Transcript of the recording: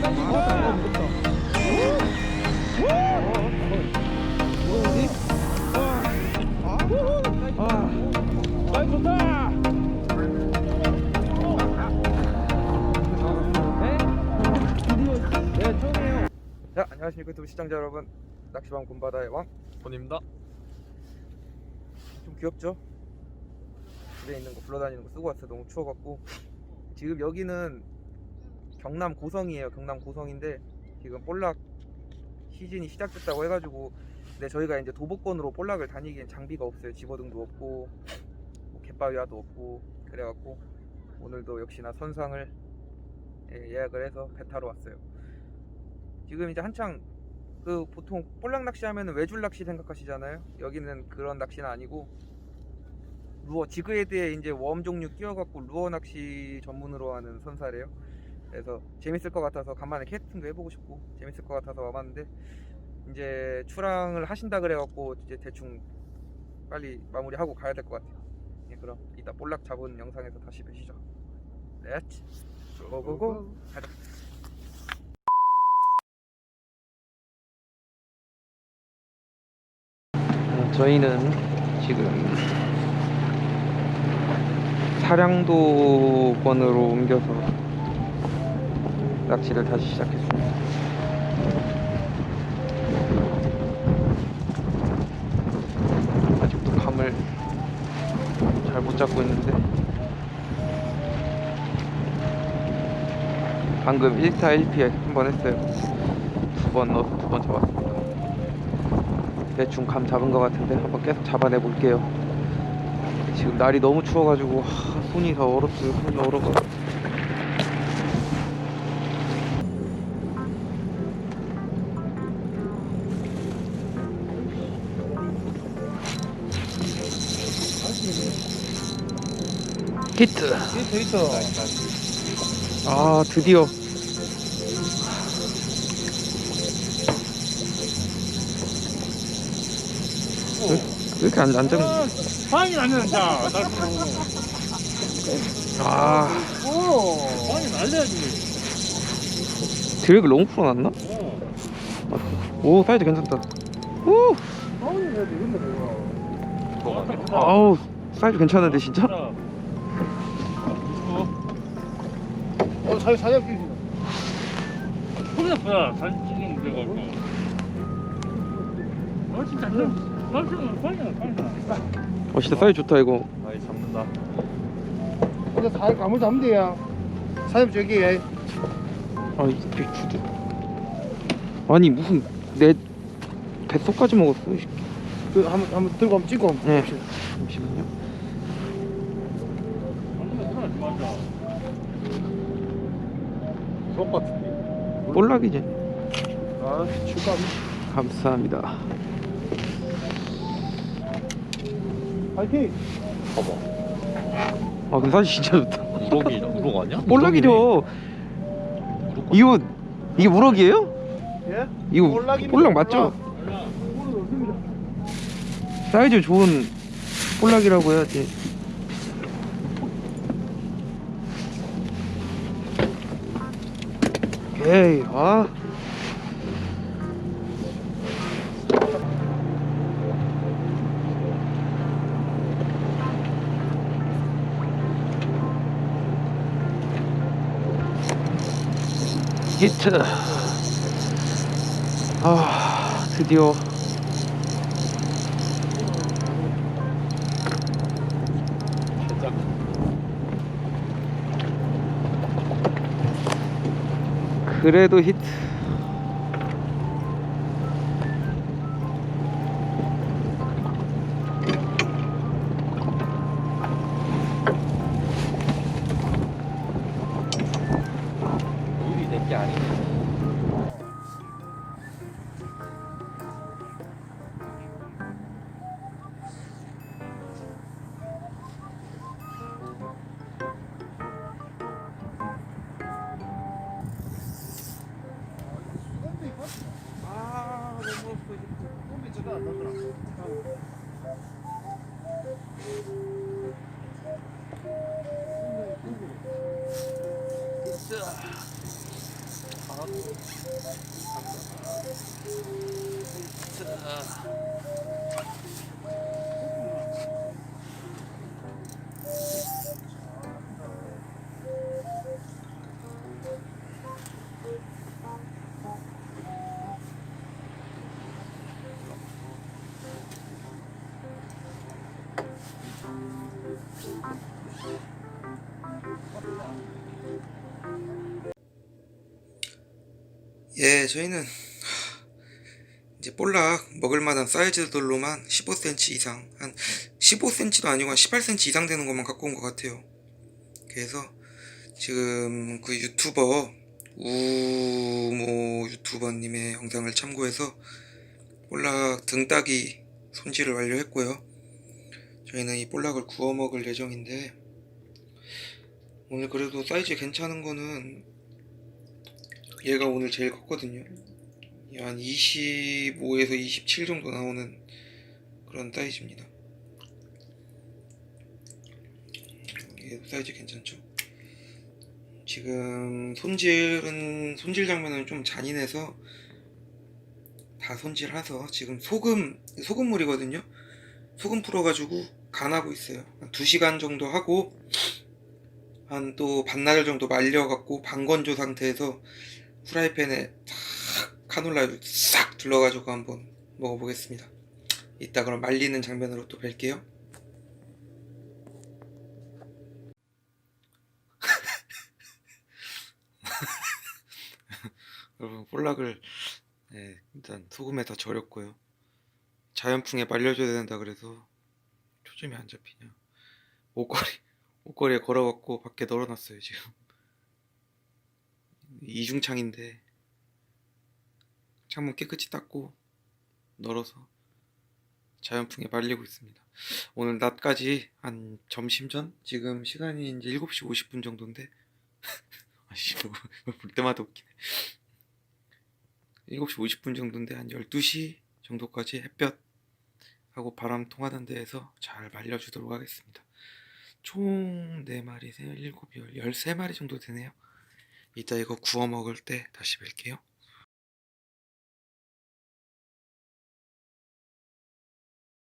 자, 안녕하십니까 유튜브 시청자 여러분. 낚시방 군바다의 왕. 본입니다. 좀 귀엽죠? 집에 있는 거 굴러다니는 거 쓰고 왔어요. 너무 추워갖고 지금 여기는 경남 고성이에요. 경남 고성인데 지금 볼락 시즌이 시작됐다고 해가지고 근데 저희가 이제 도보권으로 볼락을 다니기엔 장비가 없어요. 집어등도 없고 뭐 갯바위화도 없고 그래갖고 오늘도 역시나 선상을 예, 예약을 해서 배 타러 왔어요. 지금 이제 한창 그 보통 볼락 낚시 하면은 외줄 낚시 생각하시잖아요. 여기는 그런 낚시는 아니고 루어 지그헤드에 이제 웜 종류 끼워갖고 루어 낚시 전문으로 하는 선사래요. 그래서 재밌을 것 같아서 간만에 캐스팅도 해보고 싶고 재밌을 것 같아서 와봤는데 이제 출항을 하신다 그래갖고 이제 대충 빨리 마무리하고 가야 될 것 같아요. 예, 그럼 이따 볼락 잡은 영상에서 다시 뵈시죠. 렛츠 고고고 가자. 어, 저희는 지금 사량도권으로 옮겨서 낚시를 다시 시작했습니다. 아직도 감을 잘 못 잡고 있는데 방금 1타 1피에 한 번 했어요. 두 번 넣어서 두 번 잡았습니다. 대충 감 잡은 것 같은데 한번 계속 잡아내 볼게요. 지금 날이 너무 추워가지고 하, 손이 다 얼었어요. 손이 얼어가. 히트. 데이터. 아 드디어. 왜, 왜 이렇게 안, 안 잡는? 방이 나면 자. 아 오. 방이 날려야지. 드래그 너무 풀어놨나? 오 사이즈 괜찮다. 오 방이 해야지 근데 내가. 아우 사이즈 괜찮은데 진짜? 어, 잘 사장 끼지. 풀렸어. 사진 찍는 데가 고 어, 진짜. 방이 방이 방이 어 진짜 사이즈 좋다 이거. 많이 잡는다. 근데 살 감을 잡으면 돼요. 사장님 저기 아 이게 주드. 아니 무슨 내 뱃속까지 먹었어. 이 새끼. 그 한번 한번 들고 한번 찍고 한번 네. 봅시다. 잠시만요. 수업 같은데. 볼락이지. 아 축하. 감사합니다. 파이팅. 아 근데 사이즈 진짜 좋다. 우럭이 우럭 아니야? 볼락이죠. 이거 이게 우럭이에요? 예? 이거 볼락입니다, 볼락 맞죠? 사이즈 좋은 볼락이라고 해야지. 에이, 아. 히트. 아, 드디어 그래도 히트. 저거 안 나더라. 히 예, 저희는 이제 볼락 먹을 만한 사이즈들로만 15cm 이상, 한 15cm도 아니고 한 18cm 이상 되는 것만 갖고 온 것 같아요. 그래서 지금 그 유튜버 우모 유튜버님의 영상을 참고해서 볼락 등따기 손질을 완료했고요. 저희는 이 볼락을 구워 먹을 예정인데 오늘 그래도 사이즈 괜찮은 거는 얘가 오늘 제일 컸거든요. 한 25에서 27 정도 나오는 그런 사이즈입니다. 얘 사이즈 괜찮죠? 지금 손질은 손질 장면은 좀 잔인해서 다 손질해서 지금 소금 소금물이거든요. 소금 풀어가지고 간하고 있어요. 한 2시간 정도 하고 한 또 반나절 정도 말려갖고 반건조 상태에서 후라이팬에 탁 카놀라를 싹 둘러가지고 한번 먹어보겠습니다. 이따 그럼 말리는 장면으로 또 뵐게요. 여러분 볼락을 네, 일단 소금에 다 절였고요. 자연풍에 말려줘야 된다 그래서 초점이 안 잡히냐. 옷걸이 옷걸이에 걸어갖고 밖에 널어놨어요 지금. 이중창인데 창문 깨끗이 닦고 널어서 자연풍에 말리고 있습니다. 오늘 낮까지 한 점심 전 지금 시간이 이제 7시 50분 정도인데 아씨 뭐볼 때마다 웃기네. 7시 50분 정도인데 한 12시 정도까지 햇볕 하고 바람 통하는 데에서 잘 말려주도록 하겠습니다. 총 4마리, 7, 8, 13마리 정도 되네요. 이따 이거 구워 먹을 때 다시 뵐게요.